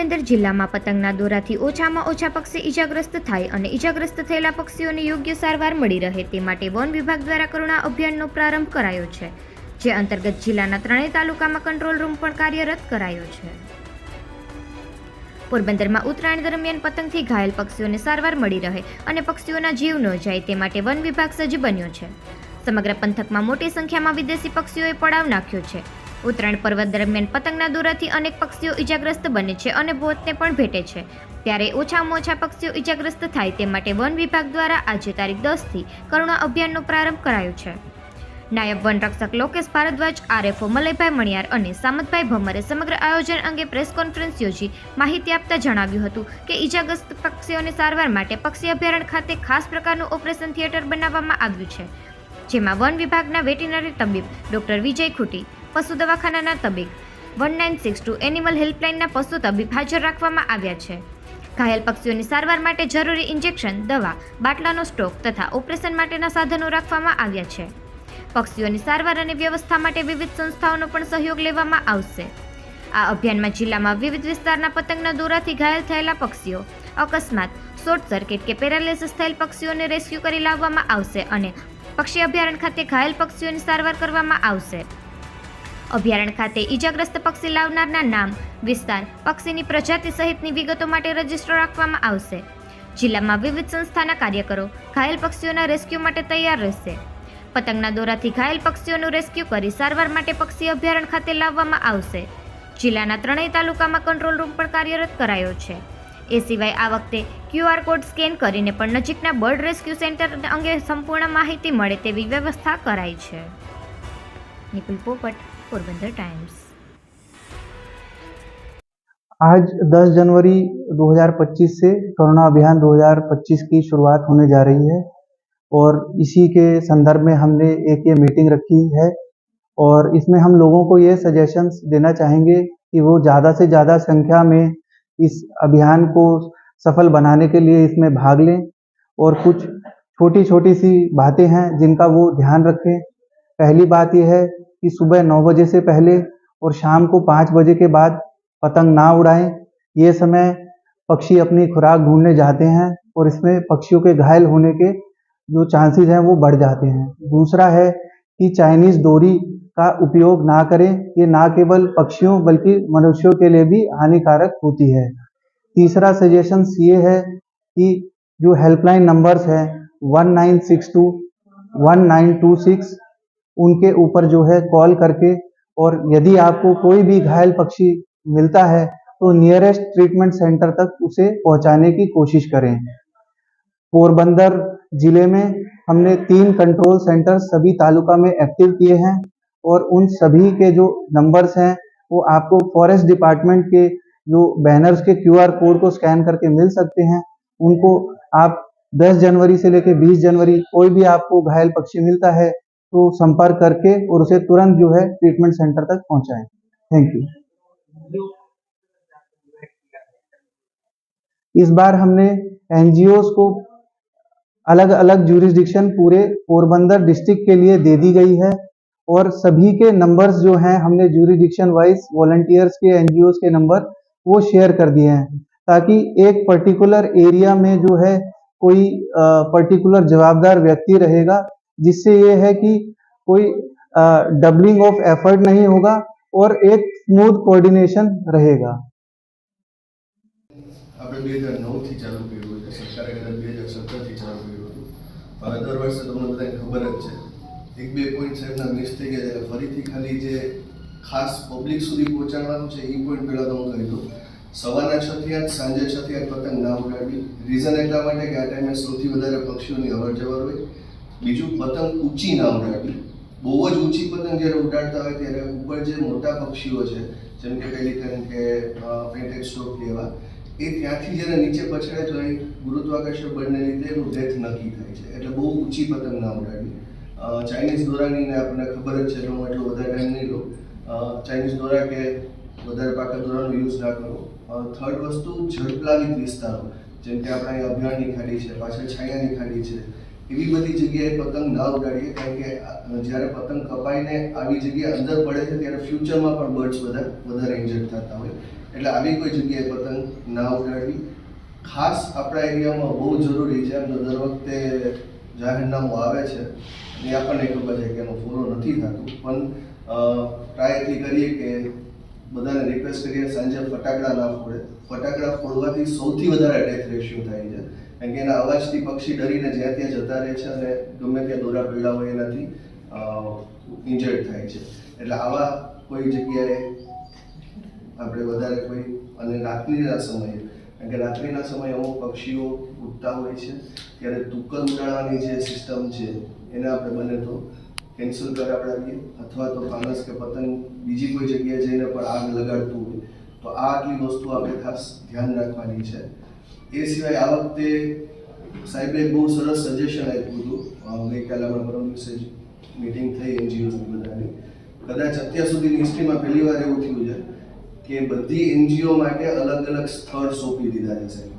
પોરબંદર જિલ્લામાં પતંગના દોરાથી ઓછામાં ઓછા પક્ષી ઈજાગ્રસ્ત થાય અને ઈજાગ્રસ્ત થયેલા પક્ષીઓને યોગ્ય સારવાર મળી રહે તે માટે વન વિભાગ દ્વારા કરુણા અભિયાનનો પ્રારંભ કરાયો છે, જે અંતર્ગત જિલ્લાના ત્રણેય તાલુકામાં કંટ્રોલ રૂમ પણ કાર્યરત કરાયો છે. પોરબંદરમાં ઉત્તરાયણ દરમિયાન પતંગથી ઘાયલ પક્ષીઓને સારવાર મળી રહે અને પક્ષીઓના જીવ ન જાય તે માટે વન વિભાગ સજ્જ બન્યો છે. સમગ્ર પંથકમાં મોટી સંખ્યામાં વિદેશી પક્ષીઓએ પડાવ નાખ્યો છે. ઉત્તરાયણ પર્વ દરમિયાન પતંગના દોરાથી અનેક પક્ષીઓ ઈજાગ્રસ્ત બને છે અને ભોતને પણ ભેટે છે. ત્યારે ઓછામાં ઓછા પક્ષીઓ ઈજાગ્રસ્ત થાય તે માટે વન વિભાગ દ્વારા આજે તારીખ દસથી કરુણા અભિયાનનો પ્રારંભ કરાયો છે. નાયબ વન રક્ષક લોકેશ ભારદ્વાજ, આરએફઓ મલયભાઈ મણિયાર અને સામતભાઈ ભમરે સમગ્ર આયોજન અંગે પ્રેસ કોન્ફરન્સ યોજી માહિતી આપતા જણાવ્યું હતું કે ઈજાગ્રસ્ત પક્ષીઓની સારવાર માટે પક્ષી અભયારણ્ય ખાતે ખાસ પ્રકારનું ઓપરેશન થિયેટર બનાવવામાં આવ્યું છે, જેમાં વન વિભાગના વેટિનરી તબીબ ડોક્ટર વિજય ખુટી પશુ દવાખાનાના તબીબ. One nine six two animal હેલ્પલાઇનના પશુ તબીબ હાજર રાખવામાં આવ્યા છે. ઘાયલ પક્ષીઓની સારવાર માટે જરૂરી ઇન્જેક્શન, દવા, બાટલાનો સ્ટોક તથા ઓપરેશન માટેના સાધનો રાખવામાં આવ્યા છે. પક્ષીઓની સારવાર અને વ્યવસ્થા માટે વિવિધ સંસ્થાઓનો પણ સહયોગ લેવામાં આવશે. આ અભિયાનમાં જિલ્લામાં વિવિધ વિસ્તારના પતંગના દોરાથી ઘાયલ થયેલા પક્ષીઓ, અકસ્માત, શોર્ટ સર્કિટ કે પેરાલિસિસ થયેલ પક્ષીઓને રેસ્ક્યુ કરી લાવવામાં આવશે અને પક્ષી અભયારણ્ય ખાતે ઘાયલ પક્ષીઓની સારવાર કરવામાં આવશે. અભયારણ્ય ખાતે ઈજાગ્રસ્ત પક્ષી લાવનારના નામ, વિસ્તાર, પક્ષીની પ્રજાતિ સહિતની વિગતો માટે રજિસ્ટર રાખવામાં આવશે. જિલ્લામાં વિવિધ સંસ્થાના કાર્યકરો ઘાયલ પક્ષીઓના રેસ્ક્યુ માટે તૈયાર રહેશે. પતંગના દોરાથી ઘાયલ પક્ષીઓનું રેસ્ક્યુ કરી સારવાર માટે પક્ષી અભયારણ્ય ખાતે લાવવામાં આવશે. જિલ્લાના ત્રણેય તાલુકામાં કંટ્રોલ રૂમ પણ કાર્યરત કરાયો છે. એ સિવાય આ વખતે ક્યુઆર કોડ સ્કેન કરીને પણ નજીકના બર્ડ રેસ્ક્યુ સેન્ટર અંગે સંપૂર્ણ માહિતી મળે તેવી વ્યવસ્થા કરાઈ છે. નિકુલ પોપટ पोरबंदर टाइम्स आज 10 जनवरी 2025 से कोरोना अभियान 2025 की शुरुआत होने जा रही है और इसी के संदर्भ में हमने एक ये मीटिंग रखी है और इसमें हम लोगों को ये सजेशंस देना चाहेंगे कि वो ज़्यादा से ज़्यादा संख्या में इस अभियान को सफल बनाने के लिए इसमें भाग लें और कुछ छोटी छोटी सी बातें हैं जिनका वो ध्यान रखें। पहली बात यह है कि सुबह नौ बजे से पहले और शाम को पाँच बजे के बाद पतंग ना उड़ाएँ। ये समय पक्षी अपनी खुराक ढूँढने जाते हैं और इसमें पक्षियों के घायल होने के जो चांसेस हैं वो बढ़ जाते हैं। दूसरा है कि चाइनीज़ डोरी का उपयोग ना करें। ये ना केवल पक्षियों बल्कि मनुष्यों के लिए भी हानिकारक होती है। तीसरा सजेशंस ये है कि जो हेल्पलाइन नंबर्स हैं one nine six two one nine two six उनके ऊपर जो है कॉल करके और यदि आपको कोई भी घायल पक्षी मिलता है तो नियरेस्ट ट्रीटमेंट सेंटर तक उसे पहुँचाने की कोशिश करें। पोरबंदर ज़िले में हमने तीन कंट्रोल सेंटर सभी तालुका में एक्टिव किए हैं और उन सभी के जो नंबर्स हैं, वो आपको फॉरेस्ट डिपार्टमेंट के जो बैनर्स के क्यूआर कोड को स्कैन करके मिल सकते हैं। उनको आप 10 जनवरी से लेकर 20 जनवरी कोई भी आपको घायल पक्षी मिलता है तो संपर्क करके और उसे तुरंत जो है ट्रीटमेंट सेंटर तक पहुंचाएँ। थैंक यू इस बार हमने एनजीओ को अलग अलग जूरिस्डिक्शन पूरे पोरबंदर डिस्ट्रिक्ट के लिए दे दी गई है और सभी के नंबर्स जो हैं, हमने ज्यूरिडिक्शन वाइज वॉलंटियर्स के एनजीओ के नंबर वो शेयर कर दिए हैं ताकि एक पर्टिकुलर एरिया में जो है कोई पर्टिकुलर जवाबदार व्यक्ति रहेगा जिससे ये है कि कोई डबलिंग ऑफ एफर्ट नहीं होगा और एक स्मूथ कोऑर्डिनेशन रहेगा આપણે બે હજાર નવથી ચાલુ કર્યું છે સરકારે કદાચ બે હજાર સત્તરથી ચાલુ કર્યું હતું હવે દર વર્ષે તમને બધાને ખબર જ છે એક બે પોઈન્ટ સાહેબના મિસ થઈ ગયા એટલે ફરીથી ખાલી જે ખાસ પબ્લિક સુધી પહોંચાડવાનું છે એ પોઈન્ટ પહેલાં તો હું કહી દઉં સવારના છ થી આઠ સાંજે છ થી આઠ પતંગ ના ઉડાડવી રીઝન એટલા માટે કે આ ટાઈમે સૌથી વધારે પક્ષીઓની અવર જવર હોય બીજું પતંગ ઊંચી ના ઉડાડવી. બહુ જ ઊંચી પતંગ જ્યારે ઉડાડતા હોય ત્યારે ઉપર જે મોટા પક્ષીઓ છે, જેમ કે પેલિકન કે પેન્ટેડ સ્ટોક લેવા એ ત્યાંથી જ્યારે નીચે પછડે તો એ ગુરુત્વાકર્ષણ બળને લીધે એનું ડેથ નક્કી થાય છે. એટલે બહુ ઊંચી પતંગ ના ઉડાડવી. ચાઇનીઝ દોરાની આપણને ખબર જ છે હું એટલો વધારે ટાઈમ નહીં લઉં. ચાઇનીઝ દોરા કે વધારે પાકા દોરાનો યુઝ ના કરો. થર્ડ વસ્તુ ઝડપલાવિત વિસ્તારો, જેમ કે આપણે અહીં અભયારણ્યની ખાડી છે, પાછળ છાયાની ખાડી છે એવી બધી જગ્યાએ પતંગ ના ઉડાડીએ, કારણ કે જ્યારે પતંગ કપાઈને આવી જગ્યાએ અંદર પડે છે, ત્યારે ફ્યુચરમાં પણ બર્ડ્સ બધા વધારે ઇન્જર્ડ થતા હોય. એટલે આવી કોઈ જગ્યાએ પતંગ ના ઉડાડવી. ખાસ આપણા એરિયામાં બહુ જરૂરી છે, એમ તો દર વખતે જાહેરનામું આવે છે. એ આપણને ખબર છે કે એનો ફોલો નથી થતું. પણ ટ્રાયથી કરીએ કે બધાને રિક્વેસ્ટ કરીએ, સાંજે ફટાકડા ના ફોડે. ફટાકડા ફોડવાથી સૌથી વધારે ડેથ રેશિયો થાય છે. કારણ કે એના અવાજથી પક્ષી ડરીને જ્યાં ત્યાં જતા રહે છે અને ગમે ત્યાં દોરા પીડા હોય એનાથી ઇન્જર્ડ થાય છે. એટલે આવા કોઈ જગ્યાએ આપણે વધારે કોઈ, અને રાત્રિના સમયે, કારણ કે રાત્રિના સમયે અમુક પક્ષીઓ ઉડતા હોય છે, ત્યારે તુક્કલ ઉડાડવાની જે સિસ્ટમ છે, એને આપણે બને તો કેન્સલ કરાવડાવીએ અથવા તો ફાનસ કે પતંગ બીજી કોઈ જગ્યાએ જઈને પણ આગ લગાડતું હોય, તો આ આટલી વસ્તુ આપણે ખાસ ધ્યાન રાખવાની છે. એ સિવાય આ વખતે સાહેબે બહુ સરસ સજેશન આપ્યું હતું. ગઈકાલે અમારા પરમ દિવસે મિટિંગ થઈ એનજીઓની બધાની. કદાચ અત્યાર સુધીની હિસ્ટ્રીમાં પહેલી વાર એવું થયું છે કે બધી એનજીઓ માટે અલગ અલગ સ્થળ સોંપી દીધા છે સાહેબ.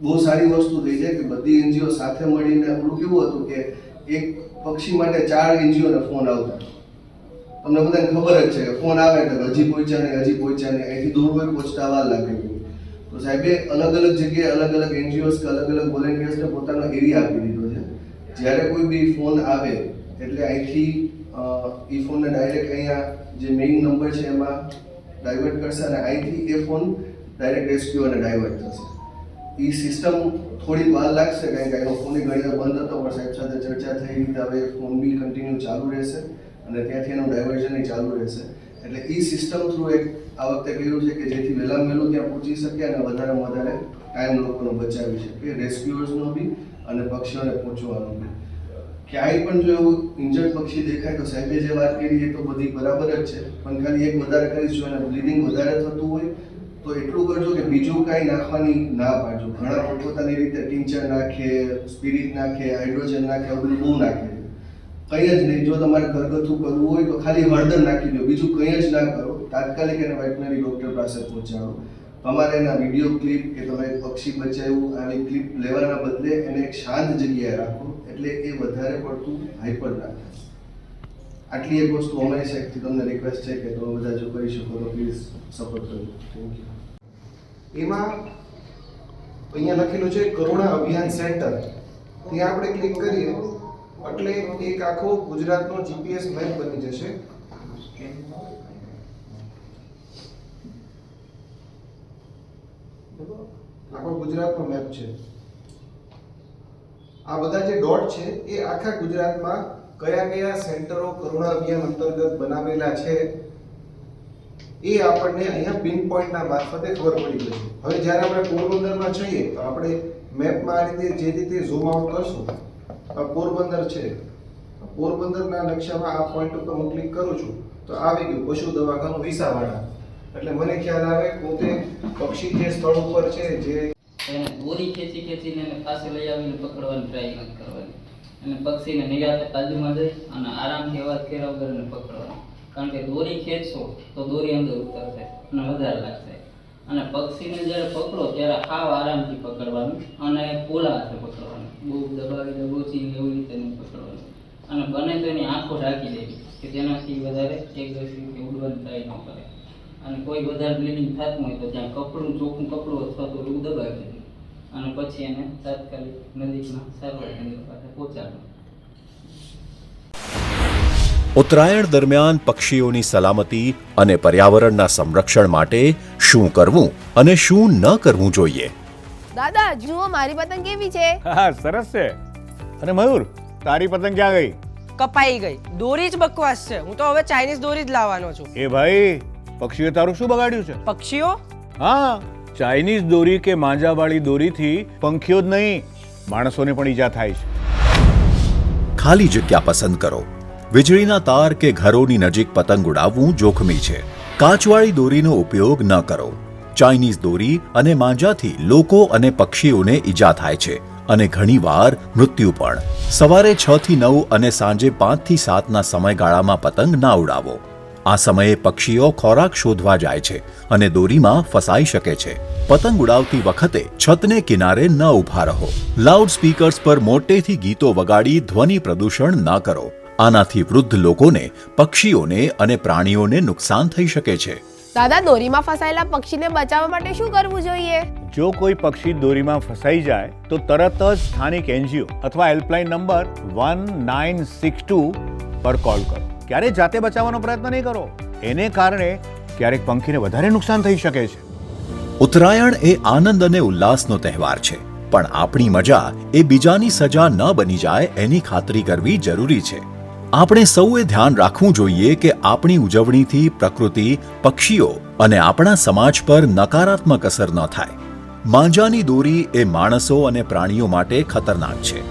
બહુ સારી વસ્તુ થઈ છે કે બધી એનજીઓ સાથે મળીને આપણું કેવું હતું કે એક પક્ષી માટે ચાર એનજીઓને ફોન આવતા. તમને બધાને ખબર જ છે ફોન આવે એટલે હજી પહોંચ્યા નહીં, હજી પહોંચ્યા નહીં. અહીંથી દૂર હોય પહોંચતા વાર લાગે. તો સાહેબે અલગ અલગ જગ્યાએ અલગ અલગ એનજીઓસ કે અલગ અલગ વોલેન્ટિયર્સને પોતાનો એરિયા આપી દીધો છે. જ્યારે કોઈ બી ફોન આવે, એટલે અહીંથી એ ફોનને ડાયરેક્ટ અહીંયા જે મેઇન નંબર છે એમાં ડાયવર્ટ કરશે અને અહીંથી એ ફોન ડાયરેક્ટ રેસ્ક્યુ અને ડાયવર્ટ થશે. એ સિસ્ટમ થોડી વાર લાગશે કારણ કે એનો ફોન ઘણી બંધ હતો, પણ સાહેબ સાથે ચર્ચા થઈ રીતે હવે ફોન બી કન્ટિન્યુ ચાલુ રહેશે અને ત્યાંથી એનું ડાયવર્ઝન ચાલુ રહેશે. એટલે એ સિસ્ટમ થ્રુ એક આ વખતે કર્યું છે કે જેથી વહેલા વહેલું ત્યાં પહોંચી શકે અને વધારેમાં વધારે ટાઈમ લોકોનો બચાવી શકે રેસ્ક્યુઅર્સનો બી અને પક્ષીઓને પહોંચવાનો બી. ક્યાંય પણ જો એવું ઇન્જર્ડ પક્ષી દેખાય તો સાહેબે જે વાત કરી એ તો બધી બરાબર જ છે, પણ ખાલી એક વધારે કરીશું અને બ્લીડિંગ વધારે થતું હોય તો એટલું કરજો કે બીજું કાંઈ નાખવાની ના પાડજો. ઘણા પોતપોતાની રીતે ટિંચર નાખે સ્પિરિટ નાખે હાઇડ્રોજન નાખે, આવું બધું બહુ નાખે. કંઈ જ નહીં. જો તમારે ઘરગથ્થું કરવું હોય તો ખાલી હળદર નાખી દો. બીજું કંઈ જ ના કરો. તાત્કાલિક એને વેટનરી ડૉક્ટર પાસે પહોંચાડો. તમારે એના વીડિયો ક્લિપ કે તમે પક્ષી બચાવ્યું આવી ક્લિપ લેવાના બદલે એને એક શાંત જગ્યાએ રાખો. એટલે એ વધારે પડતું હાઈપર ના આટલી એક વસ્તુ અમારી સાઈડથી તમને રિક્વેસ્ટ છે કે તમે બધા જો કરી શકો તો પ્લીઝ સપોર્ટ કરો થેન્ક યુ એમાં અહીંયા લખેલું છે, કરુણા અભિયાન સેન્ટર. ત્યાં આપણે ક્લિક કરીએ. એટલે એક આખો ગુજરાતનો જીપીએસ મેપ બની જશે. આખો ગુજરાતનો મેપ છે. આ બધા જે ડોટ છે, એ આખા ગુજરાતમાં કયા કયા સેન્ટરો કરુણા અભિયાન અંતર્ગત બનાવેલા છે, એ આપણને અહીંયા પિન પોઈન્ટના મારફતે ખબર પડી જશે હવે જ્યારે આપણે પોરબંદરમાં જઈએ, તો આપણે મેપમાં આ રીતે જે રીતે ઝૂમ આઉટ કરશું પોરબંદર છે. પોરબંદરના નકશામાં આ પોઈન્ટ ઉપર હું ક્લિક કરું છું, તો આવી ગયું પશુ દવાખાનું વિસાવાડા. એટલે મને ખ્યાલ આવે પોતે પક્ષી જે સ્થળ ઉપર છે, જે દોરી ખેંચી ખેંચીને પાસે લઈ આવીને પકડવાની ટ્રાય નથી કરવાની. અને પક્ષીને નિરાતે બાજુમાં જઈ અને આરામથી અવાજ કર્યા એને પકડવાનું. કારણ કે દોરી ખેંચશો તો દોરી અંદર ઉતરશે અને વધારે લાગશે. અને પક્ષીને જ્યારે પકડો ત્યારે હાવ આરામથી પકડવાનું અને પોલા હાથે પકડવાનું. બહુ દબાવી દબોચી એવી રીતે નહીં પકડવાનું. અને બને તો એની આંખો ઢાંકી દેવી, કે જેનાથી વધારે એક રીતે ઉડવાની ટ્રાય ન કરે. અને કોઈ વધારે બ્લીડિંગ થતું હોય તો ત્યાં કપડું, ચોખ્ખું કપડું અથવા તો એવું દબાવી દેવું. અને પછી એને તાત્કાલિક નજીકમાં સારવાર કેન્દ્ર પાસે પહોંચાડવું ઉત્તરાયણ દરમિયાન પક્ષીઓની સલામતી અને પર્યાવરણના સંરક્ષણ માટે શું કરવું અને શું ન કરવું જોઈએ? દાદા જુઓ મારી પતંગ કેવી છે? હા સરસ છે. અને મયુર તારી પતંગ ક્યાં ગઈ? કપાઈ ગઈ. દોરી જ બકવાસ છે. હું તો હવે ચાઇનીઝ દોરી જ લાવવાનો છું. એ ભાઈ પક્ષીએ તારું શું બગાડ્યું છે? પક્ષીઓ? હા ચાઇનીઝ દોરી કે માંજાવાળી દોરીથી પંખીઓ જ નહીં માણસોને પણ ઈજા થાય છે. ખાલી જગ્યા પસંદ કરો. વીજળીના તાર કે ઘરોની નજીક પતંગ ઉડાવવું જોખમી છે. કાચવાળી દોરીનો ઉપયોગ ન કરો. ચાઇનીઝ દોરી અને માંજાથી લોકો અને પક્ષીઓને ઈજા થાય છે અને ઘણીવાર મૃત્યુ પણ. સવારે છ થી નવ અને સાંજે પાંચથી સાતના સમયગાળામાં પતંગ ના ઉડાવો. આ સમયે પક્ષીઓ ખોરાક શોધવા જાય છે અને દોરીમાં ફસાઈ શકે છે. પતંગ ઉડાવતી વખતે છતને કિનારે ન ઊભા રહો. લાઉડ સ્પીકર્સ પર મોટેથી ગીતો વગાડી ધ્વનિ પ્રદૂષણ ન કરો. આનાથી વૃદ્ધ લોકોને પક્ષીઓને અને પ્રાણીઓને નુકસાન થઈ શકે છે. દાદા દોરીમાં ફસાયેલા પક્ષીને બચાવવા માટે શું કરવું જોઈએ? જો કોઈ પક્ષી દોરીમાં ફસાઈ જાય તો તરત જ સ્થાનિક એનજીઓ અથવા helpline number one nine six two પર કોલ કરો. ક્યારે જાતે બચાવવાનો પ્રયત્ન નહીં કરો. એને કારણે ક્યારેક પંખીને વધારે નુકસાન થઈ શકે છે. ઉત્તરાયણ એ આનંદ અને ઉલ્લાસનો તહેવાર છે પણ આપણી મજા એ બીજાની સજા ન બની જાય એની ખાતરી કરવી જરૂરી છે. આપણે સૌએ ધ્યાન રાખવું જોઈએ કે આપણી ઉજવણીથી પ્રકૃતિ, પક્ષીઓ અને આપણા સમાજ પર નકારાત્મક અસર ન થાય. માંજાની દોરી એ માણસો અને પ્રાણીઓ માટે ખતરનાક છે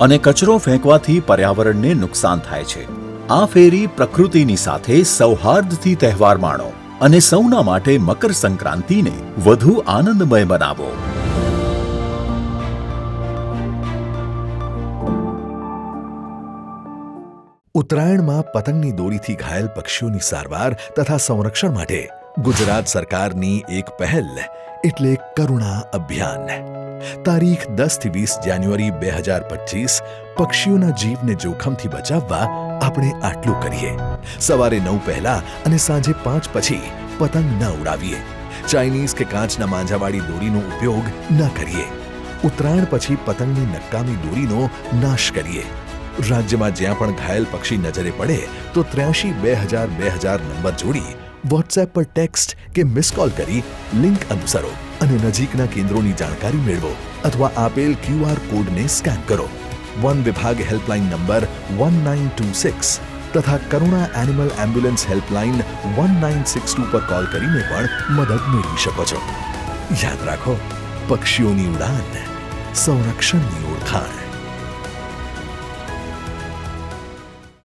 અને કચરો ફેંકવાથી પર્યાવરણને નુકસાન થાય છે. આ ફેરી પ્રકૃતિની સાથે સૌહાર્દથી તહેવાર માણો અને સૌના માટે મકર સંક્રાંતિને વધુ આનંદમય બનાવો. ઉત્તરાયણમાં પતંગની દોરીથી ઘાયલ પક્ષીઓની સારવાર તથા સંરક્ષણ માટે ગુજરાત સરકારની એક પહેલ, એટલે કરુણા અભિયાન. તારીખ દસથી વીસ જાન્યુઆરી બે હજાર પચીસ, પક્ષીઓના જીવને જોખમથી બચાવવા આપણે આટલું કરીએ. સવારે નવ પહેલા અને સાંજે પાંચ પછી પતંગ ન ઉડાવીએ. ચાઇનીઝ કે કાચના માંજાવાળી દોરીનો ઉપયોગ ન કરીએ. ઉત્તરાયણ પછી પતંગની નકામી દોરીનો નાશ કરીએ. રાજ્યમાં જ્યાં પણ ઘાયલ પક્ષી નજરે પડે, તો ત્ર્યાસી બે હજાર બે હજાર નંબર જોડી વોટ્સએપ પર ટેક્સ્ટ કે મિસ કોલ કરી લિંક અનુસરો અને નજીકના કેન્દ્રોની જાણકારી મેળવો અથવા આપેલ ક્યુઆર કોડને સ્કેન કરો. વન વિભાગ helpline number one nine two six તથા Karuna animal ambulance helpline one nine six two પર કોલ કરીને પણ મદદ મેળવી શકો છો. યાદ રાખો, પક્ષીઓની ઉડાન, સંરક્ષણની ઓળખાણ.